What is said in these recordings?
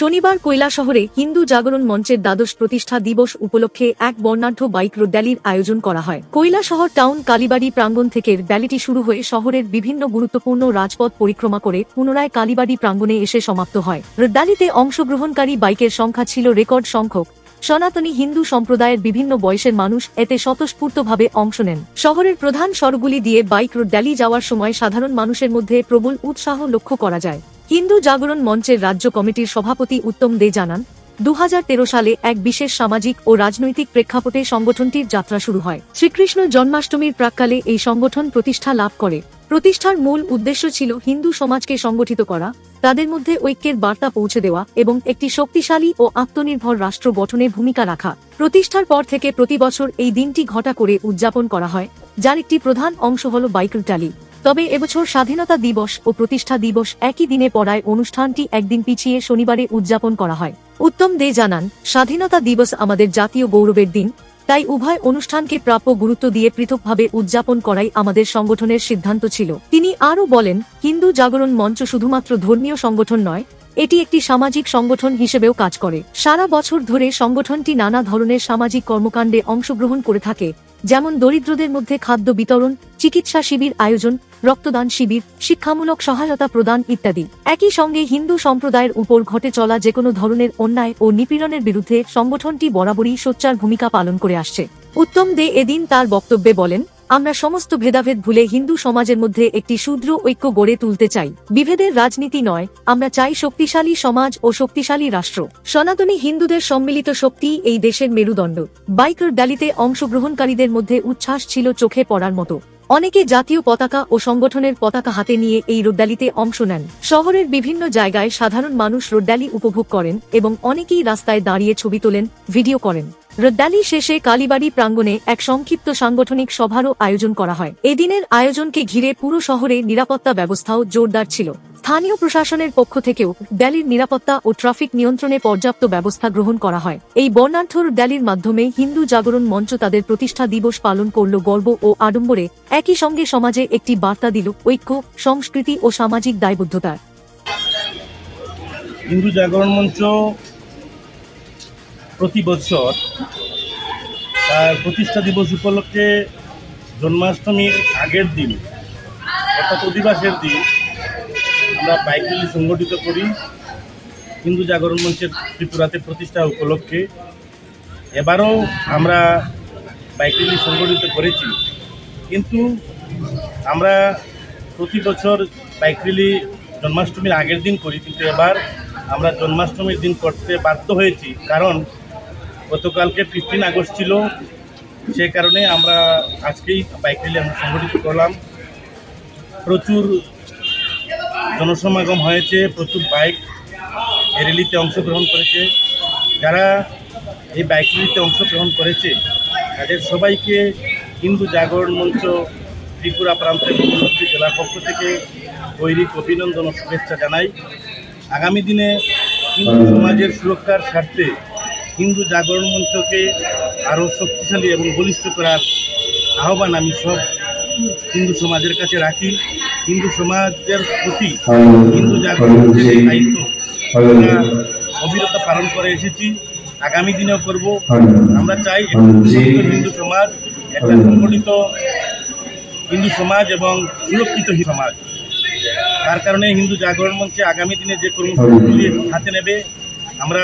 শনিবার কৈলা শহরে হিন্দু জাগরণ মঞ্চের দ্বাদশ প্রতিষ্ঠা দিবস উপলক্ষে এক বর্ণাঢ্য বাইক রোড র্যালির আয়োজন করা হয়। কৈলা শহর টাউন কালীবাড়ি প্রাঙ্গণ থেকে র্যালিটি শুরু হয়ে শহরের বিভিন্ন গুরুত্বপূর্ণ রাজপথ পরিক্রমা করে পুনরায় কালীবাড়ি প্রাঙ্গণে এসে সমাপ্ত হয়। র্যালিতে অংশগ্রহণকারী বাইকের সংখ্যা ছিল রেকর্ড সংখ্যক। সনাতনী হিন্দু সম্প্রদায়ের বিভিন্ন বয়সের মানুষ এতে স্বতঃস্ফূর্তভাবে অংশ নেন। শহরের প্রধান সড়কগুলি দিয়ে বাইক রোড র্যালি যাওয়ার সময় সাধারণ মানুষের মধ্যে প্রবল উৎসাহ লক্ষ্য করা যায়। হিন্দু জাগরণ মঞ্চের রাজ্য কমিটির সভাপতি উত্তম দে জানান দু হাজার তেরো সালে এক বিশেষ সামাজিক ও রাজনৈতিক প্রেক্ষাপটে সংগঠনটির যাত্রা শুরু হয়। শ্রীকৃষ্ণ জন্মাষ্টমীর প্রাককালে এই সংগঠন প্রতিষ্ঠা লাভ করে। প্রতিষ্ঠার মূল উদ্দেশ্য ছিল হিন্দু সমাজকে সংগঠিত করা, তাদের মধ্যে ঐক্যের বার্তা পৌঁছে দেওয়া এবং একটি শক্তিশালী ও আত্মনির্ভর রাষ্ট্র গঠনে ভূমিকা রাখা। প্রতিষ্ঠার পর থেকে প্রতি বছর এই দিনটি ঘটা করে উদযাপন করা হয়, যার একটি প্রধান অংশ হল বাইকেল ট্যালি। তবে এবছর স্বাধীনতা দিবস ও প্রতিষ্ঠা দিবস একই দিনে পড়ায় অনুষ্ঠানটি একদিন পিছিয়ে শনিবারে উদযাপন করা হয়। উত্তম দে জানান, স্বাধীনতা দিবস আমাদের জাতীয় গৌরবের দিন, তাই উভয় অনুষ্ঠানকে প্রাপ্য গুরুত্ব দিয়ে পৃথকভাবে উদযাপন করাই আমাদের সংগঠনের সিদ্ধান্ত ছিল। তিনি আরও বলেন, হিন্দু জাগরণ মঞ্চ শুধুমাত্র ধর্মীয় সংগঠন নয় এটি একটি সামাজিক সংগঠন হিসেবেও কাজ করে। সারা বছর ধরে সংগঠনটি নানা ধরনের সামাজিক কর্মকাণ্ডে অংশগ্রহণ করে থাকে, যেমন দরিদ্রদের মধ্যে খাদ্য বিতরণ, চিকিৎসা শিবির আয়োজন, রক্তদান শিবির, শিক্ষামূলক সহায়তা প্রদান ইত্যাদি। একই সঙ্গে হিন্দু সম্প্রদায়ের উপর ঘটে চলা যে কোনো ধরনের অন্যায় ও নিপীড়নের বিরুদ্ধে সংগঠনটি বরাবরই সোচ্চার ভূমিকা পালন করে আসছে। উত্তম দে এদিন তার বক্তব্যে বলেন আমরা সমস্ত ভেদাভেদ ভুলে হিন্দু সমাজের মধ্যে একটি শূদ্র ঐক্য গড়ে তুলতে চাই। বিভেদের রাজনীতি নয়, আমরা চাই শক্তিশালী সমাজ ও শক্তিশালী রাষ্ট্র। সনাতনী হিন্দুদের সম্মিলিত শক্তি এই দেশের মেরুদণ্ড। বাইকার র্যালিতে অংশগ্রহণকারীদের মধ্যে উচ্ছ্বাস ছিল চোখে পড়ার মতো। অনেকে জাতীয় পতাকা ও সংগঠনের পতাকা হাতে নিয়ে এই রোড্যালিতে অংশ নেন। শহরের বিভিন্ন জায়গায় সাধারণ মানুষ রোড্যালি উপভোগ করেন এবং অনেকেই রাস্তায় দাঁড়িয়ে ছবি তোলেন, ভিডিও করেন। রোড্যালি শেষে কালীবাড়ি প্রাঙ্গণে এক সংক্ষিপ্ত সাংগঠনিক সভারও আয়োজন করা হয়। এদিনের আয়োজনকে ঘিরে পুরো শহরে নিরাপত্তা ব্যবস্থাও জোরদার ছিল। স্থানীয় প্রশাসনের পক্ষ থেকেও ড্যালির নিরাপত্তা ও ট্রাফিক নিয়ন্ত্রণে পর্যাপ্ত ব্যবস্থা গ্রহণ করা হয়। এই বর্ণাঢ্যর ড্যালির মাধ্যমে হিন্দু জাগরণ মঞ্চ তাদের প্রতিষ্ঠা দিবস পালন করল গর্ব ও আডম্বরে। একই সঙ্গে সমাজে একটি বার্তা দিল ঐক্য, সংস্কৃতি ও সামাজিক দায়বদ্ধতার হিন্দু জাগরণ মঞ্চ প্রতি বছর তার প্রতিষ্ঠা দিবস উপলক্ষে জন্মাষ্টমীর আগের দিন, অর্থাৎ অধিবাসের দিন, আমরা বাইক র্যালি সংগঠিত করি। হিন্দু জাগরণ মঞ্চের ত্রিপুরাতে প্রতিষ্ঠা উপলক্ষে। এবারও আমরা বাইক র্যালি সংগঠিত করেছি। কিন্তু আমরা প্রতি বছর বাইক র্যালি জন্মাষ্টমীর আগের দিন করি, কিন্তু এবার আমরা জন্মাষ্টমীর দিন করতে বাধ্য হয়েছি। কারণ গতকালকে ফিফটিন আগস্ট ছিল। সে কারণে আমরা আজকেই বাইক র্যালি আমরা সংগঠিত করলাম। প্রচুর জনসমাগম হয়েছে, প্রচুর বাইক এই র্যালিতে অংশগ্রহণ করেছে। যারা এই বাইক র্যালিতে অংশগ্রহণ করেছে, তাদের সবাইকে হিন্দু জাগরণ মঞ্চ, ত্রিপুরা প্রান্তের মুখ্যমন্ত্রী জেলার পক্ষ থেকে গৈরিক অভিনন্দন ও শুভেচ্ছা জানাই। আগামী দিনে হিন্দু সমাজের সুরক্ষার স্বার্থে হিন্দু জাগরণ মঞ্চকে আরও শক্তিশালী এবং বলিষ্ঠ করার আহ্বান আমি সব হিন্দু সমাজের কাছে রাখি। হিন্দু সমাজের প্রতি হিন্দু জাগরণ মঞ্চের দায়িত্ব পালন করে এসেছি। আগামী দিনেও করব। আমরা চাই হিন্দু সমাজ, একটা সংগঠিত হিন্দু সমাজ এবং সুরক্ষিত সমাজ। তার কারণে হিন্দু জাগরণ মঞ্চে আগামী দিনে যে কর্মসূচিগুলি হাতে নেবে, আমরা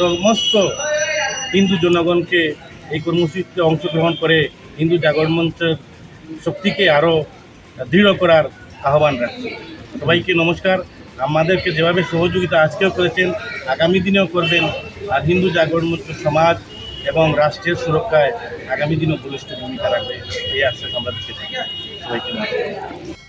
সমস্ত হিন্দু জনগণকে এই কর্মসূচিতে অংশগ্রহণ করে হিন্দু জাগরণ মঞ্চের শক্তিকে আরও দৃঢ় করার আহ্বান রাখছি। সবাইকে নমস্কার। আমাদেরকে যেভাবে সহযোগিতা আজকেও করেছেন, আগামী দিনেও করবেন, আর হিন্দু জাগরণ মঞ্চ সমাজ এবং রাষ্ট্রের সুরক্ষায় আগামী দিনেও বলিষ্ঠ ভূমিকা রাখবে, এই আশ্বাস আমরা দিতে সবাইকে নমস্কার।